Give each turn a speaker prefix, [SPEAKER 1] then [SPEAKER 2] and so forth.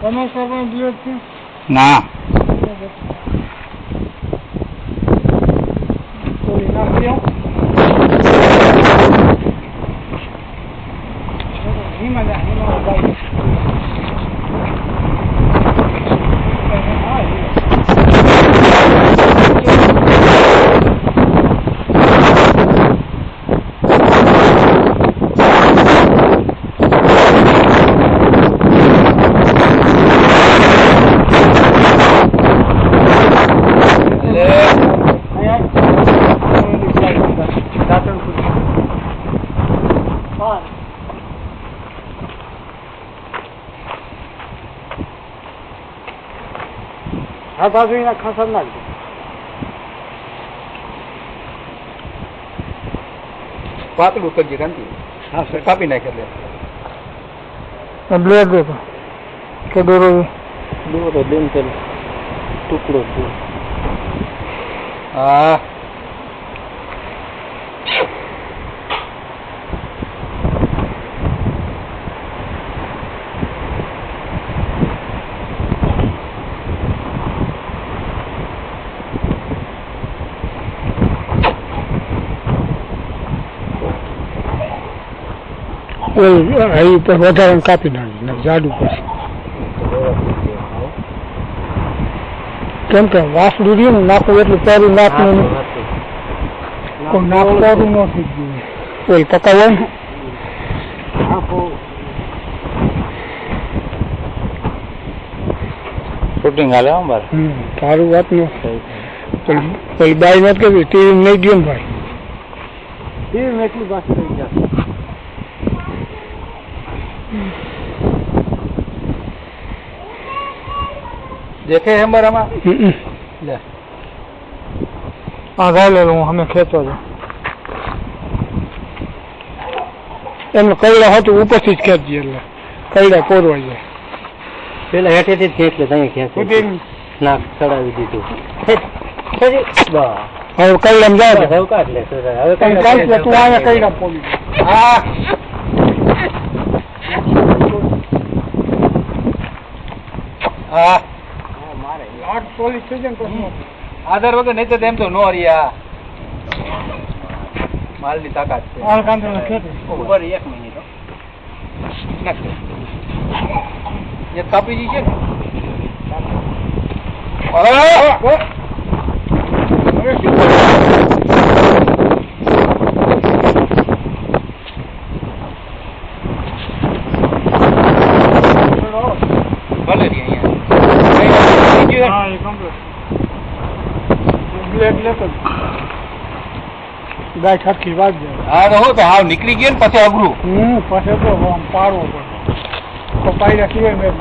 [SPEAKER 1] તમે સરપંચ લ્યો છો
[SPEAKER 2] ના
[SPEAKER 1] થોડી નાખી Thank you. હા બાજુ એના ખસર નાખજો
[SPEAKER 2] પાતળું કરજે કાંતિ
[SPEAKER 1] હા સર
[SPEAKER 2] કાપી નાખે એટલે
[SPEAKER 1] બ્લેડ દેતો કે દોરો
[SPEAKER 3] દોરો બેન ટુકડો જ
[SPEAKER 2] હા
[SPEAKER 1] અહીં પર વધારે કાપી નાખી જાડુ પછી કેમ કે વાસ રહ્યું ને નાખવું એટલું પહેલું નાખવું. કોઈ પહેલું ન થઈ ગયું કોઈ પકાવે ને
[SPEAKER 2] શૂટિંગ હાલે
[SPEAKER 1] તારું વાત ન પેલી બાઈ વાત કરી ટીવી નહીં ગયો ને ભાઈ
[SPEAKER 3] ટીવી એટલું જશે
[SPEAKER 2] દેખે છે મારામાં. લે.
[SPEAKER 1] હા ગાય લે હું અમે ખેંચો છું એમને કૈડા હતું ઉપરથી જ ખેંચીએ એટલે. કૈડા કોરવા જાય.
[SPEAKER 3] પેલા હેઠેથી જ ખેંચ લે ત્યાં ખેંચ. નાક ચડાવી દીધું.
[SPEAKER 1] હવે કૈડામાં જાય
[SPEAKER 3] હવે કાઢ લે હવે કાઢ લે.
[SPEAKER 1] તું અહીંયા કૈડા પોલી
[SPEAKER 2] હા હા.
[SPEAKER 1] આઠ પોલીસ થઈ જાય ને
[SPEAKER 2] આધાર વગર નહીં તો તેમ તો નો રહ્યા. માલની તાકાત છે. ઉપર એક મિનિટ કાપી જી છે ને અરે! ભલે રી અહીંયા. કઈ
[SPEAKER 1] હા, એ complete. બ્લેડ લેતો જ. ગાય ખટકી વાગ જાય
[SPEAKER 2] હા તો હું તો હાવ નીકળી ગયો ને પછી અઘરું.
[SPEAKER 1] પાડવો પડે. તો રાખી હોય મેં